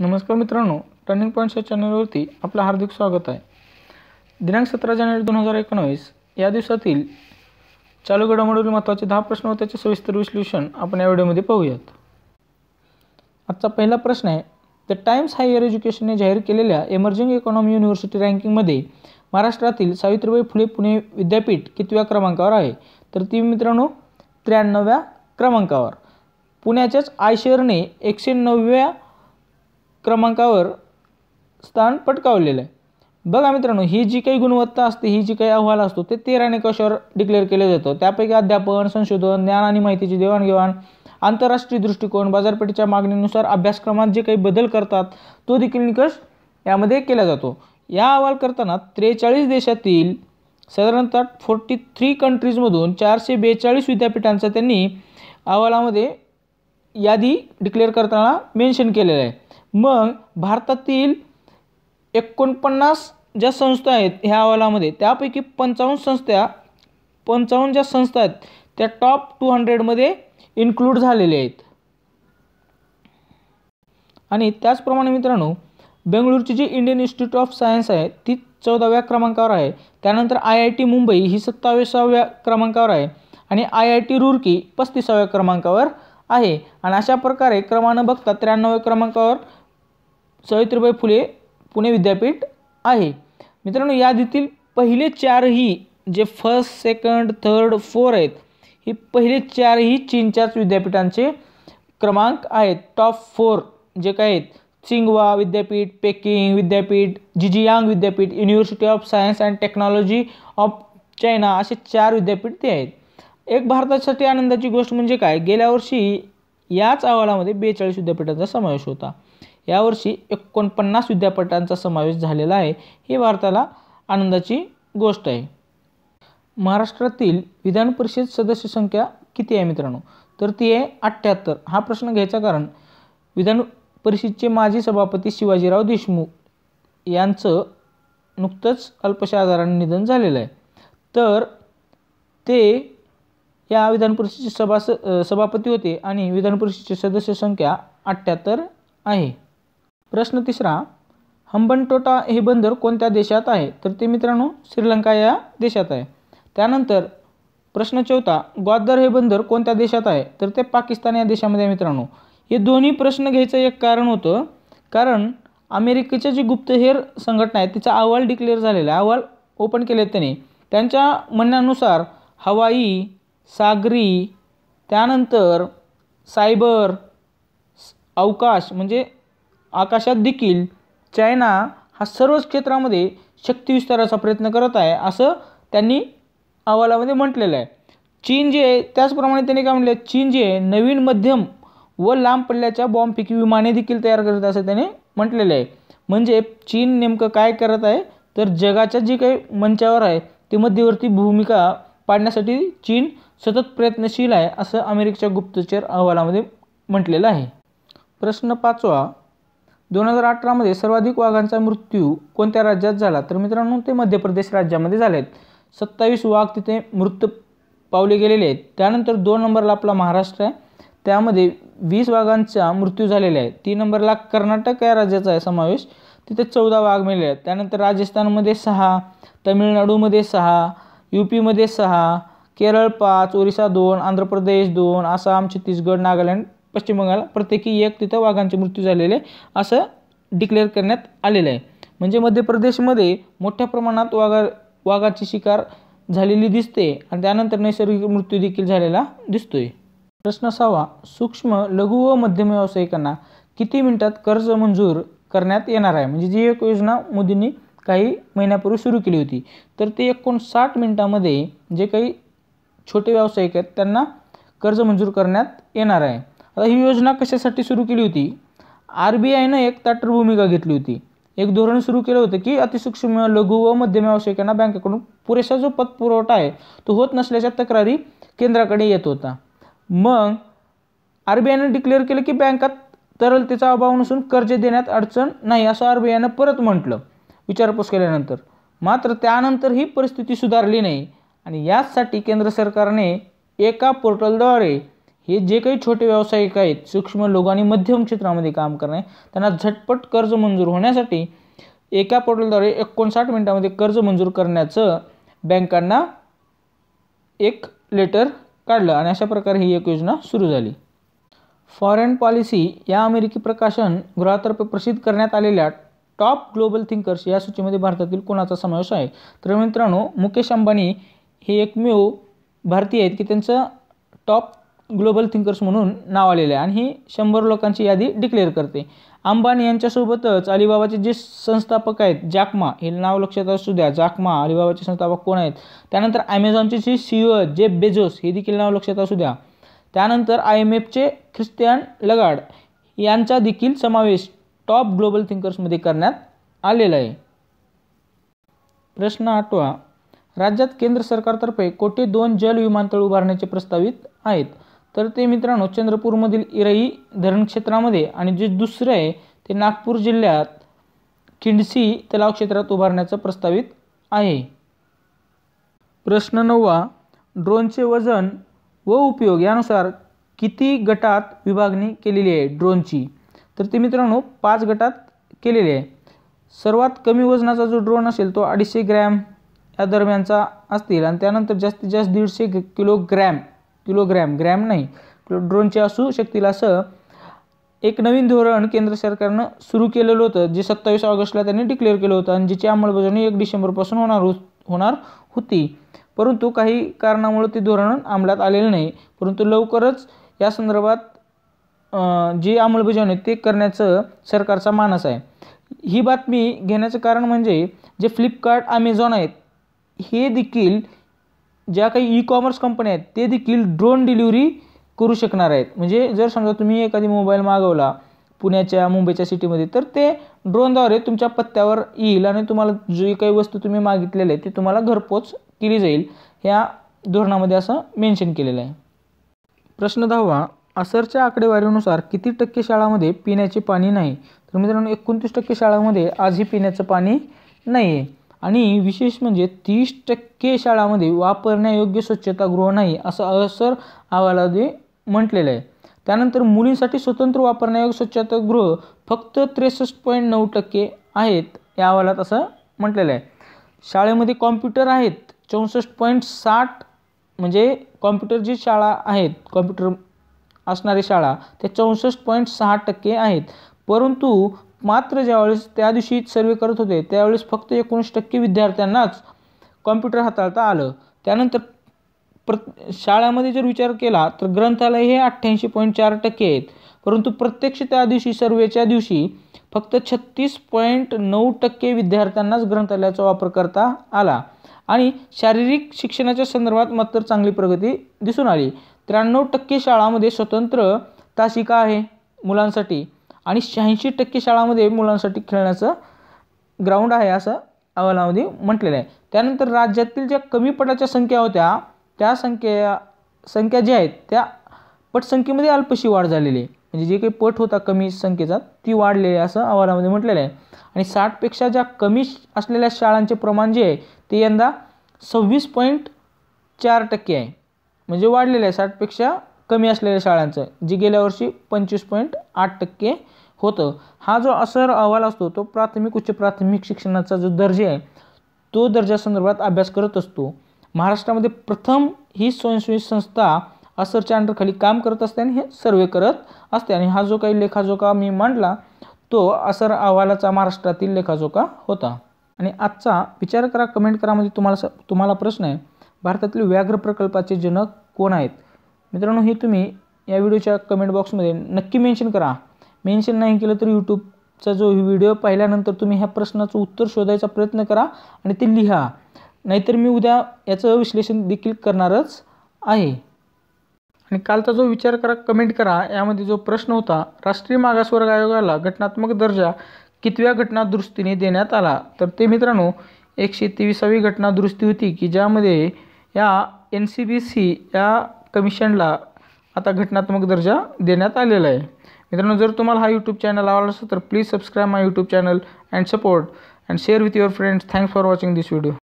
नमस्कार मित्रांनो turning points या चॅनलवरती आपलं हार्दिक स्वागत आहे. दिनांक सतरा जानेवारी दोन हजार एकोणावीस या दिवसातील चालू घडामोडीतील महत्त्वाचे दहा प्रश्न व त्याचे सविस्तर विश्लेषण आपण या व्हिडिओमध्ये पाहूयात. आजचा पहिला प्रश्न आहे द टाइम्स हायर एज्युकेशनने जाहीर केलेल्या एमर्जिंग इकॉनॉमी युनिव्हर्सिटी रँकिंगमध्ये महाराष्ट्रातील सावित्रीबाई फुले पुणे विद्यापीठ कितव्या क्रमांकावर आहे? तर ती मित्रांनो त्र्याण्णव्या क्रमांकावर. पुण्याच्याच आयशेअरने एकशे नवव्या क्रमांकावर स्थान पटकावलेलं आहे. बघा मित्रांनो ही जी काही गुणवत्ता असते ही जी काही अहवाल असतो ते तेरा निकषावर डिक्लेअर केलं जातं? त्यापैकी अध्यापन संशोधन ज्ञान आणि माहितीची देवाणघेवाण आंतरराष्ट्रीय दृष्टिकोन बाजारपेठेच्या मागणीनुसार अभ्यासक्रमात जे काही बदल करतात तो देखील निकष यामध्ये केला जातो. या अहवाल करताना त्रेचाळीस देशातील साधारणतः फोर्टी थ्री कंट्रीजमधून चारशे बेचाळीस विद्यापीठांचा त्यांनी अहवालामध्ये यादी डिक्लेअर करताना मेन्शन केलेलं आहे. मग भारतातील एकोणपन्नास ज्या संस्था आहेत ह्या अहवालामध्ये त्यापैकी पंचावन्न संस्था पंचावन्न ज्या संस्था आहेत त्या टॉप टू हंड्रेडमध्ये इन्क्लूड झालेल्या आहेत. आणि त्याचप्रमाणे मित्रांनो बेंगळूरची जी इंडियन इन्स्टिट्यूट ऑफ सायन्स आहे ती चौदाव्या क्रमांकावर आहे. त्यानंतर आय आय टी मुंबई ही सत्तावीसाव्या क्रमांकावर आहे आणि आय आय टी रुरकी पस्तीसाव्या क्रमांकावर आहे. आणि अशा प्रकारे क्रमानं बघता त्र्याण्णव्या क्रमांकावर सावित्रीबाई फुले पुणे विद्यापीठ आहे. मित्रांनो यादीतील पहिले चारही जे फर्स्ट सेकंड थर्ड फोर आहेत ही पहिले चारही चीनच्याच विद्यापीठांचे क्रमांक आहेत. टॉप फोर जे काय आहेत चिंगवा विद्यापीठ पेकिंग विद्यापीठ जिजियांग विद्यापीठ University of Science and Technology of China असे चार विद्यापीठ ते आहेत. एक भारतासाठी आनंदाची गोष्ट म्हणजे काय? गेल्या वर्षी याच अहवालामध्ये बेचाळीस विद्यापीठांचा समावेश होता. यावर्षी एकोणपन्नास विद्यापीठांचा समावेश झालेला आहे. ही भारताला आनंदाची गोष्ट आहे. महाराष्ट्रातील विधान परिषद सदस्य संख्या किती आहे मित्रांनो? तर ती आहे अठ्ठ्याहत्तर. हा प्रश्न घ्यायचा कारण विधान परिषदचे माजी सभापती शिवाजीराव देशमुख यांचं नुकतंच अल्पशा आजाराने निधन झालेलं आहे. तर ते या विधान परिषदेचे सभास सभापती होते आणि विधान परिषदेची सदस्य संख्या अठ्ठ्याहत्तर आहे. प्रश्न तिसरा हंबनटोटा हे बंदर कोणत्या देशात आहे? तर ते मित्रांनो श्रीलंका या देशात आहे. त्यानंतर प्रश्न चौथा ग्वादर हे बंदर कोणत्या देशात आहे? तर ते पाकिस्तान या देशामध्ये आहे मित्रांनो. हे दोन्ही प्रश्न घ्यायचं एक कारण होतं. कारण अमेरिकेच्या जी गुप्तहेर संघटना आहे तिचा अहवाल डिक्लेअर झालेला आहे. अहवाल ओपन केले त्यांनी. त्यांच्या म्हणण्यानुसार हवाई सागरी त्यानंतर सायबर अवकाश म्हणजे आकाशात देखील चायना हा सर्वच क्षेत्रामध्ये शक्ती विस्ताराचा प्रयत्न करत आहे असं त्यांनी अहवालामध्ये म्हटलेलं आहे. चीन जे आहे त्याचप्रमाणे त्यांनी काय म्हटलं चीन जे आहे नवीन मध्यम व लांब पल्ल्याच्या बॉम्बपैकी विमाने देखील तयार करत असं त्याने म्हटलेलं आहे. म्हणजे चीन नेमकं काय करत आहे? तर जगाच्या जी काही मंचावर आहे ती मध्यवर्ती भूमिका पाडण्यासाठी चीन सतत प्रयत्नशील आहे असं अमेरिकेच्या गुप्तचर अहवालामध्ये म्हटलेलं आहे. प्रश्न पाचवा दोन हजार अठरामध्ये सर्वाधिक वाघांचा मृत्यू कोणत्या राज्यात झाला? तर मित्रांनो ते मध्य प्रदेश राज्यामध्ये झाले आहेत सत्तावीस वाघ तिथे मृत पावले गेलेले आहेत. त्यानंतर दोन नंबरला आपला महाराष्ट्र आहे. त्यामध्ये वीस वाघांचा मृत्यू झालेला आहे. तीन नंबरला कर्नाटक या राज्याचा आहे समावेश. तिथे चौदा वाघ मेले आहेत. त्यानंतर राजस्थानमध्ये सहा तमिळनाडूमध्ये सहा यू पीमध्ये सहा केरळ पाच ओरिसा दोन आंध्र प्रदेश दोन आसाम छत्तीसगड नागालँड पश्चिम बंगाल प्रत्येकी एक तिथं वाघांचे मृत्यू झालेले असं डिक्लेअर करण्यात आलेलं आहे. म्हणजे मध्य प्रदेशमध्ये मोठ्या प्रमाणात वाघा वाघाची शिकार झालेली दिसते आणि त्यानंतर नैसर्गिक मृत्यू देखील झालेला दिसतोय. प्रश्न सहावा सूक्ष्म लघु व मध्यम व्यावसायिकांना किती मिनिटात कर्ज मंजूर करण्यात येणार आहे? म्हणजे जी एक योजना मोदींनी काही महिन्यापूर्वी सुरू केली होती. तर ते एकोणसाठ मिनिटामध्ये जे काही छोटे व्यावसायिक आहेत त्यांना कर्ज मंजूर करण्यात येणार आहे. आता ही योजना कशासाठी सुरू केली होती? आर बी आयनं एक ताटर भूमिका घेतली होती. एक धोरण सुरू केलं होतं की अतिसूक्ष्म लघु व मध्यम व्यावसायिकांना बँकेकडून पुरेसा जो पतपुरवठा आहे तो होत नसल्याच्या तक्रारी केंद्राकडे येत होता. मग आर बी आयनं डिक्लेअर केलं की बँकात तरलतेचा अभाव नसून कर्ज देण्यात अडचण नाही असं आर बी आयनं परत म्हटलं. विचारपूस केल्यानंतर. मात्र त्यानंतर ही परिस्थिती सुधारली नाही आणि याचसाठी केंद्र सरकारने एका पोर्टलद्वारे हे जे काही छोटे व्यावसायिक आहेत सूक्ष्म लोक आणि मध्यम क्षेत्रामध्ये काम करणे त्यांना झटपट कर्ज मंजूर होण्यासाठी एका पोर्टलद्वारे एकोणसाठ मिनिटामध्ये कर्ज मंजूर करण्याचं बँकांना एक लेटर काढलं आणि अशा प्रकारे ही एक योजना सुरू झाली. फॉरेन पॉलिसी या अमेरिकी प्रकाशन गृहातर्फे प्रसिद्ध करण्यात आलेल्या टॉप ग्लोबल थिंकर्स या सूचीमध्ये भारतातील कोणाचा समावेश आहे? तर मित्रांनो मुकेश अंबानी हे एकमेव भारतीय आहेत की त्यांचं टॉप ग्लोबल थिंकर्स म्हणून नाव आलेलं आहे. आणि ही शंभर लोकांची यादी डिक्लेअर करते. अंबानी यांच्यासोबतच अलिबाबाचे जे संस्थापक आहेत जाकमा हे नाव लक्षात असू द्या. जाकमा अलिबाबाचे संस्थापक कोण आहेत? त्यानंतर ॲमेझॉनचे जे सीईओ जे बेजोस हे देखील नाव लक्षात असू द्या. त्यानंतर आय एम एफचे ख्रिस्तियान लगाड यांचा देखील समावेश टॉप ग्लोबल थिंकर्समध्ये करण्यात आलेला आहे. प्रश्न आठवा. राज्यात केंद्र सरकारतर्फे कोटी दोन जल विमानतळ उभारण्याचे प्रस्तावित आहेत. तर ते मित्रांनो चंद्रपूरमधील इरई धरण क्षेत्रामध्ये आणि जे दुसरं आहे ते नागपूर जिल्ह्यात खिंडसी तलाव क्षेत्रात उभारण्याचं प्रस्तावित आहे. प्रश्न नववा ड्रोनचे वजन व उपयोग यानुसार किती गटात विभागणी केलेली आहे ड्रोनची? तर ते मित्रांनो पाच गटात केलेली आहे. सर्वात कमी वजनाचा जो ड्रोन असेल तो अडीचशे ग्रॅम या दरम्यानचा असतील आणि त्यानंतर जास्तीत जास्त दीडशे किलोग्रॅम किलोग्रॅम ग्रॅम नाही. ड्रोनचे असू शकतील असं एक नवीन धोरण केंद्र सरकारनं सुरू केलेलं होतं जे सत्तावीस ऑगस्टला त्यांनी डिक्लेअर केलं होतं आणि ज्याची अंमलबजावणी एक डिसेंबरपासून होणार हो होणार होती. परंतु काही कारणामुळे ते धोरण अंमलात आलेलं नाही. परंतु लवकरच या संदर्भात जी अंमलबजावणी ते करण्याचं सरकारचा मानस आहे. ही बातमी घेण्याचं कारण म्हणजे जे फ्लिपकार्ट अमेझॉन आहेत हे देखील ज्या काही ई कॉमर्स कंपन्या आहेत ते देखील ड्रोन डिलिव्हरी करू शकणार आहेत. म्हणजे जर समजा तुम्ही एखादी मोबाईल मागवला पुण्याच्या मुंबईच्या सिटीमध्ये तर ते ड्रोनद्वारे तुमच्या पत्त्यावर येईल आणि तुम्हाला जी काही वस्तू तुम्ही मागितलेल्या आहे ती तुम्हाला घरपोच केली जाईल. ह्या धोरणामध्ये असं मेन्शन केलेलं आहे. प्रश्न दहावा असरच्या आकडेवारीनुसार किती टक्के शाळामध्ये पिण्याचे पाणी नाही? तर मित्रांनो एकोणतीस टक्के शाळामध्ये आजही पिण्याचं पाणी नाही आहे आणि विशेष म्हणजे तीस टक्के शाळामध्ये वापरण्यायोग्य स्वच्छतागृह नाही असं असर अहवालामध्ये म्हटलेलं आहे. त्यानंतर मुलींसाठी स्वतंत्र वापरण्यायोग्य स्वच्छतागृह फक्त त्रेसष्ट पॉईंट नऊ टक्के आहेत या अहवालात असं म्हटलेलं आहे. शाळेमध्ये कॉम्प्युटर आहेत चौसष्ट पॉईंट साठ म्हणजे कॉम्प्युटर जी शाळा आहेत कॉम्प्युटर असणारी शाळा त्या चौसष्ट पॉईंट सहा टक्के आहेत. परंतु मात्र ज्यावेळेस त्या दिवशी सर्वे करत होते त्यावेळेस फक्त एकोणीस टक्के विद्यार्थ्यांनाच कॉम्प्युटर हाताळता आलं. त्यानंतर प्र शाळामध्ये जर विचार केला तर ग्रंथालय हे अठ्ठ्याऐंशी पॉईंट चार टक्के आहेत. परंतु प्रत्यक्ष त्या दिवशी सर्वेच्या दिवशी फक्त छत्तीस पॉईंट नऊ टक्के विद्यार्थ्यांनाच ग्रंथालयाचा वापर करता आला. आणि शारीरिक शिक्षणाच्या संदर्भात मात्र चांगली प्रगती दिसून आली. त्र्याण्णव टक्के शाळामध्ये स्वतंत्र तासिका आहे मुलांसाठी. आणि शहाऐंशी टक्के शाळामध्ये मुलांसाठी खेळण्याचं ग्राउंड आहे असं अहवालामध्ये म्हटलेलं आहे. त्यानंतर राज्यातील ज्या कमी पटाच्या संख्या होत्या त्या संख्या संख्या ज्या आहेत त्या पटसंख्येमध्ये अल्पशी वाढ झालेली आहे. म्हणजे जे काही पट होता कमी संख्येचा ती वाढलेली आहे असं अहवालामध्ये म्हटलेलं आहे. आणि साठपेक्षा ज्या कमी असलेल्या शाळांचे प्रमाण जे आहे ते यंदा सव्वीस पॉईंट चार टक्के आहे. म्हणजे वाढलेलं आहे. साठपेक्षा कमी असलेल्या शाळांचं जी गेल्या वर्षी पंचवीस पॉईंट आठ टक्के होतं. हा जो असर अहवाल असतो तो प्राथमिक उच्च प्राथमिक शिक्षणाचा जो दर्जा आहे तो दर्जासंदर्भात अभ्यास करत असतो. महाराष्ट्रामध्ये प्रथम ही स्वयंसेवी संस्था असरच्या अंडरखाली काम करत असते आणि हे सर्वे करत असते. आणि हा जो काही लेखाजोखा मी मांडला तो असर अहवालाचा महाराष्ट्रातील लेखाजोखा होता. आणि आजचा विचार करा कमेंट करामध्ये म्हणजे तुम्हाला तुम्हाला प्रश्न आहे भारतातील व्याघ्र प्रकल्पाचे जनक कोण आहेत? मित्रांनो हे तुम्ही या व्हिडिओच्या कमेंट बॉक्समध्ये नक्की मेन्शन करा. मेन्शन नाही केलं तर यूट्यूबचा जो व्हिडिओ पाहिल्यानंतर तुम्ही ह्या प्रश्नाचं उत्तर शोधायचा प्रयत्न करा आणि ते लिहा. नाहीतर मी उद्या याचं विश्लेषण देखील करणारच आहे. आणि कालचा जो विचार करा कमेंट करा यामध्ये जो प्रश्न होता राष्ट्रीय मागासवर्ग आयोगाला घटनात्मक दर्जा कितव्या घटना दुरुस्तीने देण्यात आला? तर ते मित्रांनो एकशे तेविसावी घटना दुरुस्ती होती की ज्यामध्ये या एन सी बी सी या कमिशनला आता घटनात्मक दर्जा देण्यात आलेला आहे. मित्रांनो जर तुम्हाला हा यूट्यूब चॅनल आवडला असेल तर please subscribe my YouTube channel and support and share with your friends thanks for watching this video